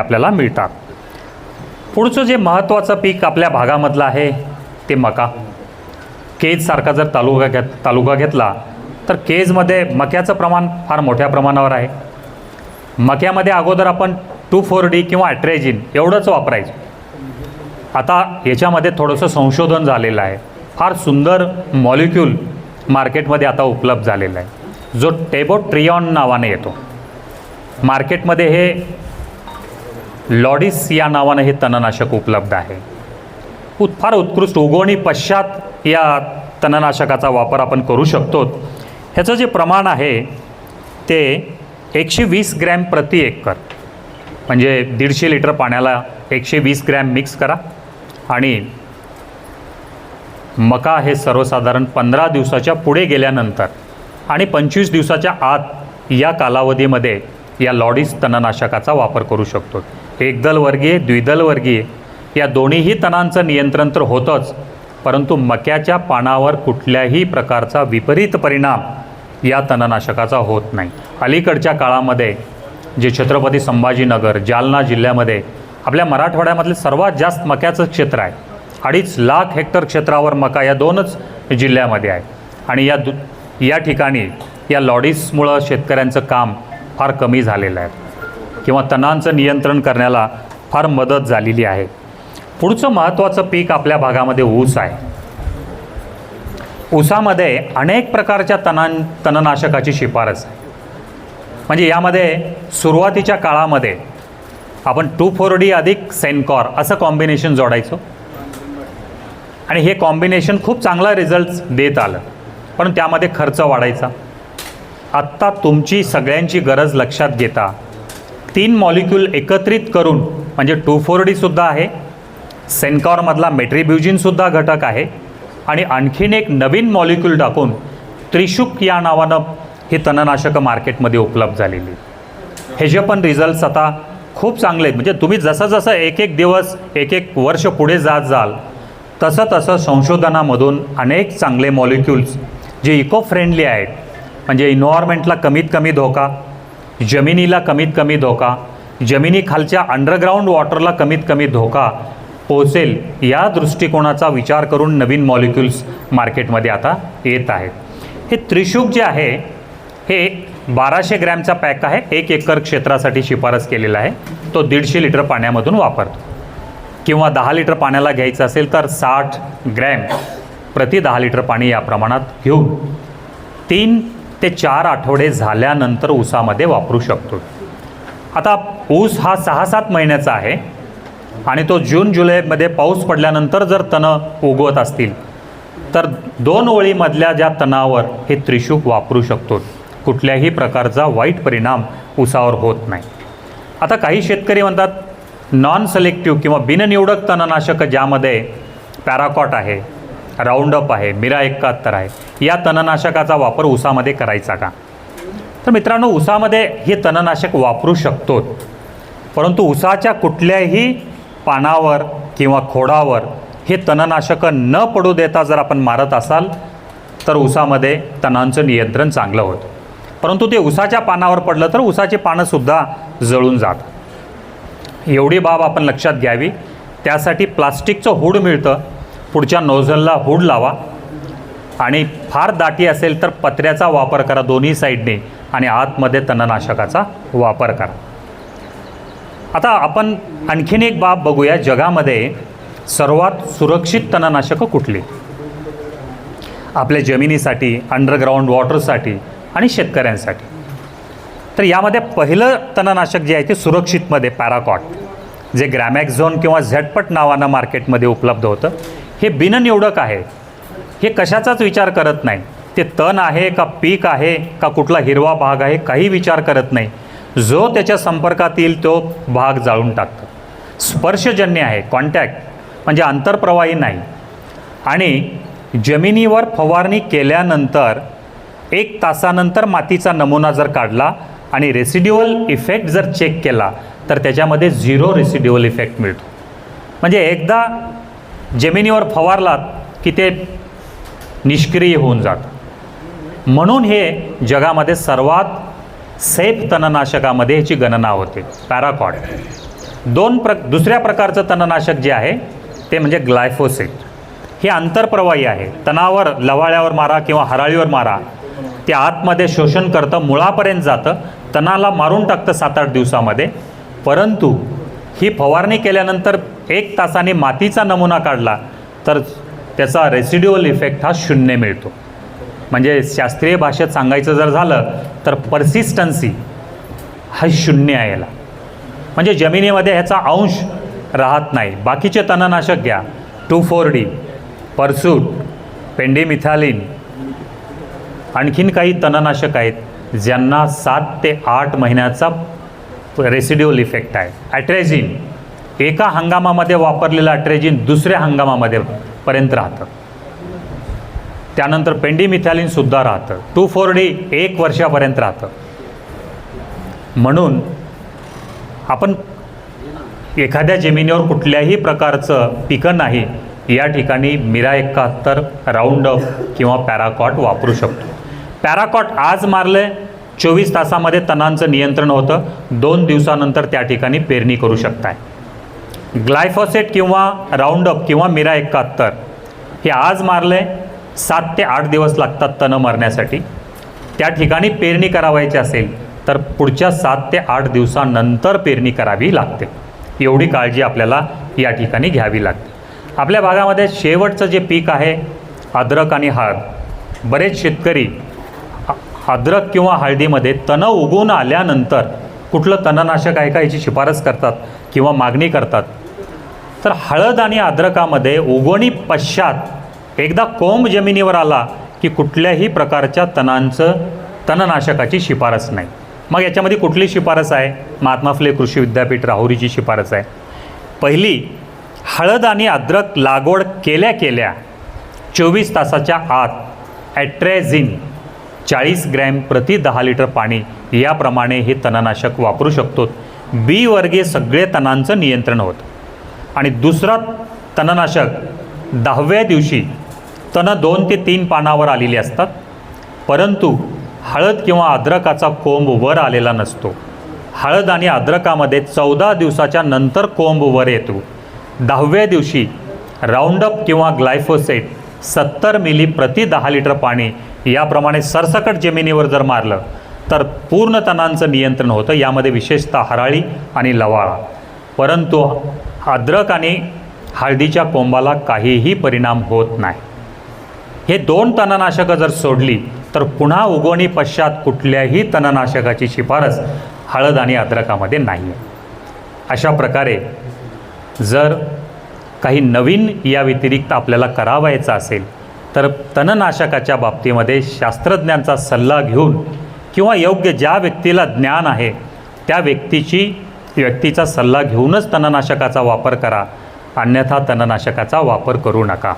आपल्याला मिळतात. पुढचं जे महत्त्वाचं पीक आपल्या भागामधलं आहे ते मका. केजसारखा जर तालुका घेत तालुका घेतला तर केजमध्ये मक्याचं प्रमाण फार मोठ्या प्रमाणावर आहे. मक्यामध्ये अगोदर आपण टू फोर डी किंवा ॲट्रेजिन एवढंच वापरायचं. आता याच्यामध्ये थोडंसं संशोधन झालेलं आहे. फार सुंदर मॉलिक्यूल मार्केटमध्ये आता उपलब्ध झालेला आहे. जो टेबोट्रियॉन नावाने येतो. मार्केटमध्ये हे लॉडिस या नावानं हे तणनाशक उपलब्ध आहे. उत फार उत्कृष्ट उगवणी पश्चात या तणनाशकाचा वापर आपण करू शकतो ह्याचं जे प्रमाण आहे ते एकशे वीस ग्रॅम प्रति एकर. म्हणजे दीडशे लिटर पाण्याला एकशे वीस ग्रॅम मिक्स करा. आणि मका हे सर्वसाधारण पंधरा दिवसाच्या पुढे गेल्यानंतर आणि पंचवीस दिवसाच्या आत या कालावधीमध्ये या लॉडीस तणनाशकाचा वापर करू शकतो एकदल वर्गीय द्विदल वर्गीय या दोन्हीही तणांचं नियंत्रण तर होतंच परंतु मक्याच्या पानावर कुठल्याही प्रकारचा विपरीत परिणाम या तणनाशकाचा होत नाही. अलीकडच्या काळामध्ये जे छत्रपती संभाजीनगर जालना जिल्ह्यामध्ये आपल्या मराठवाड्यामधले सर्वात जास्त मक्याचं क्षेत्र आहे. अडीच लाख हेक्टर क्षेत्रावर मका या दोनच जिल्ह्यामध्ये आहे. आणि या दु या ठिकाणी या लॉडीसमुळं शेतकऱ्यांचं काम फार कमी झालेलं आहे. किंवा तणांचं नियंत्रण करण्याला फार मदत झालेली आहे. पुढचं महत्त्वाचं पीक आपल्या भागामध्ये ऊस आहे. ऊसामध्ये अनेक प्रकारच्या तणां तणनाशकाची शिफारस आहे. म्हणजे यामध्ये सुरुवातीच्या काळामध्ये आपण टू फोर डी अधिक सेनकॉर असं कॉम्बिनेशन जोडायचो. आणि हे कॉम्बिनेशन खूप चांगला रिझल्ट देत आलं. पण त्यामध्ये खर्च वाढायचा. आत्ता तुमची सगळ्यांची गरज लक्षात घेता तीन मॉलिक्यूल एकत्रित करून म्हणजे टू फोर डीसुद्धा आहे सेनकॉरमधला मेट्रिब्युजिनसुद्धा घटक आहे आणि आणखीन एक नवीन मॉलिक्यूल टाकून त्रिशुक या नावानं ही तणनाशकं मार्केटमध्ये उपलब्ध झालेली हे जे पण रिझल्ट्स आता खूप चांगले आहेत. म्हणजे तुम्ही जसं जसं एक एक दिवस एक एक वर्ष पुढे जात जाल तसं तसं संशोधनामधून अनेक चांगले मॉलिक्युल्स जे इको फ्रेंडली आहेत म्हणजे इन्व्हायरमेंटला कमीत कमी धोका जमिनीला कमीत कमी धोका जमिनीखालच्या अंडरग्राऊंड वॉटरला कमीत कमी धोका पोहोचेल या दृष्टिकोनाचा विचार करून नवीन मॉलिक्युल्स मार्केटमध्ये आता येत आहेत. हे त्रिशुक जे आहे हे बाराशे ग्रॅमचा पॅक आहे. एक एकर क्षेत्रासाठी शिफारस केलेला आहे. तो दीडशे लिटर पाण्यामधून वापरतो. किंवा दहा लिटर पाण्याला घ्यायचं असेल तर साठ ग्रॅम प्रति दहा लिटर पाणी या प्रमाणात घेऊन तीन ते चार आठवडे झाल्यानंतर ऊसामध्ये वापरू शकतो. आता ऊस हा सहा सात महिन्याचा आहे आणि तो जून जुलैमध्ये पाऊस पडल्यानंतर जर तणं उगवत असतील तर दोन ओळीमधल्या ज्या तणावर हे त्रिशूक वापरू शकतो. कुठल्याही प्रकारचा वाईट परिणाम ऊसावर होत नाही. आता काही शेतकरी म्हणतात नॉन सिलेक्टिव्ह किंवा बिननिवडक तणनाशक ज्यामध्ये पॅराकॉट आहे राऊंडअप आहे मिरा एकाहत्तर आहे. या तणनाशकाचा वापर ऊसामध्ये करायचा का? तर मित्रांनो ऊसामध्ये हे तणनाशक वापरू शकतो परंतु ऊसाच्या कुठल्याही पानावर किंवा खोडावर हे तणनाशकं न पडू देता जर आपण मारत असाल तर ऊसामध्ये तणांचं नियंत्रण चांगलं होतं. परंतु ते ऊसाच्या पानावर पडलं तर ऊसाची पानंसुद्धा जळून जातात एवढी बाब आपण लक्षात घ्यावी. त्यासाठी प्लास्टिकचं हूड मिळतं. पुढच्या नोझलला हूड लावा. आणि फार दाटी असेल तर पत्र्याचा वापर करा दोन्ही साईडने आणि आतमध्ये तणनाशकाचा वापर करा. आता आपण आणखीन एक बाब बघूया जगामध्ये सर्वात सुरक्षित तणनाशकं कुठली? आपल्या जमिनीसाठी अंडरग्राऊंड वॉटरसाठी आणि शेतकऱ्यांसाठी. तर यामध्ये पहिलं तणनाशक जे आहे ते सुरक्षितमध्ये पॅराकॉट जे ग्रॅमॅक्झोन किंवा झटपट नावानं मार्केटमध्ये उपलब्ध होतं. हे बिननिवडक आहे. हे कशाचाच विचार करत नाही. ते तण आहे का पीक आहे का कुठला हिरवा भाग आहे काही विचार करत नाही. जो त्याच्या संपर्कात येईल तो भाग जाळून टाकतं. स्पर्शजन्य आहे कॉन्टॅक्ट म्हणजे आंतरप्रवाही नाही. आणि जमिनीवर फवारणी केल्यानंतर एक तासानंतर मातीचा नमुना जर काढला आणि रेसिड्युअल इफेक्ट जर चेक केला तर त्याच्यामध्ये झिरो रेसिड्युअल इफेक्ट मिळतो. म्हणजे एकदा जमिनीवर फवारलात की ते निष्क्रिय होऊन जातं. म्हणून हे जगामध्ये सर्वात सेफ तणनाशकामध्ये ह्याची गणना होते पॅराकॉड. दोन प्र दुसऱ्या प्रकारचं तणनाशक जे आहे ते म्हणजे ग्लायफोसेट. हे आंतरप्रवाही आहे. तणावर लवाळ्यावर मारा किंवा हराळीवर मारा ते आतमध्ये शोषण करतं मुळापर्यंत जातं तणाला मारून टाकतं सात आठ दिवसामध्ये. परंतु ही फवारणी केल्यानंतर एक तासाने मातीचा नमुना काढला तर त्याचा रेसिड्युअल इफेक्ट हा शून्य मिळतो. म्हणजे शास्त्रीय भाषेत सांगायचं जर झालं तर पर्सिस्टन्सी हा शून्य आहे याला म्हणजे जमिनीमध्ये ह्याचा अंश राहत नाही. बाकीचे तणनाशक घ्या. Two four D Pursuit pendimethalin आणखीन काही तणनाशक आहेत ज्यांना सात ते आठ महिन्याचा रेसिड्युअल इफेक्ट आहे. ॲट्रेझिन एका हंगामामध्ये वापरलेलं ट्रेजिन दुसऱ्या हंगामामध्ये पर्यंत राहतं. त्यानंतर पेंडीमिथॅलिनसुद्धा राहतं. टू फोर डी एक वर्षापर्यंत राहतं. म्हणून आपण एखाद्या जमिनीवर कुठल्याही प्रकारचं पिकं नाही या ठिकाणी मिरा एकाहत्तर राऊंड अप किंवा पॅराकॉट वापरू शकतो. पॅराकॉट आज मारले चोवीस तासामध्ये तणांचं नियंत्रण होतं दोन दिवसानंतर त्या ठिकाणी पेरणी करू शकताय. ग्लायफॉसेट किंवा राऊंडअप किंवा मिरा एकाहत्तर हे आज मारले सात ते आठ दिवस लागतात तणं मरण्यासाठी. त्या ठिकाणी पेरणी करावायची असेल तर पुढच्या सात ते आठ दिवसानंतर पेरणी करावी लागते. एवढी काळजी आपल्याला या ठिकाणी घ्यावी लागते. आपल्या भागामध्ये शेवटचं जे पीक आहे अद्रक आणि हळद. बरेच शेतकरी अद्रक किंवा हळदीमध्ये तणं उगवून आल्यानंतर कुठलं तणनाशक आहे का याची शिफारस करतात किंवा मागणी करतात तर हळद आणि अद्रकामध्ये उगवणी पश्चात एकदा कोंब जमिनीवर आला की कुठल्याही प्रकारच्या तणांचं तणनाशकाची शिफारस नाही. मग याच्यामध्ये कुठली शिफारस आहे? महात्मा फुले कृषी विद्यापीठ राहुरीची शिफारस आहे. पहिली हळद आणि अद्रक लागवड केल्या केल्या चोवीस तासाच्या आत ॲट्रॅझिन चाळीस ग्रॅम प्रति दहा लिटर पाणी याप्रमाणे हे तणनाशक वापरू शकतो. बी वर्गीय सगळे तणांचं नियंत्रण होतं. आणि दुसरा तणनाशक दहाव्या दिवशी तणं दोन ते तीन पानावर आलेली असतात. परंतु हळद किंवा अद्रकाचा कोंब वर आलेला नसतो. हळद आणि अद्रकामध्ये चौदा दिवसाच्या नंतर कोंब वर येतो. दहाव्या दिवशी राऊंडअप किंवा ग्लायफोसेट सत्तर मिली प्रति दहा लिटर पाणी याप्रमाणे सरसकट जमिनीवर जर मारलं तर पूर्ण तणांचं नियंत्रण होतं. यामध्ये विशेषतः हराळी आणि लवाळा. परंतु अद्रक आणि हळदीच्या कोंबाला काहीही परिणाम होत नाही. हे दोन तणनाशकं जर सोडली तर पुन्हा उगवणी पश्चात कुठल्याही तणनाशकाची शिफारस हळद आणि अद्रकामध्ये नाही आहे अशा प्रकारे जर काही नवीन या व्यतिरिक्त आपल्याला करावायचं असेल तर तणनाशकाच्या बाबतीमध्ये शास्त्रज्ञांचा सल्ला घेऊन किंवा योग्य ज्या व्यक्तीला ज्ञान आहे त्या व्यक्तीची व्यक्तीचा सल्ला घेऊनच तणनाशकाचा वापर करा. अन्यथा तणनाशकाचा वापर करू नका.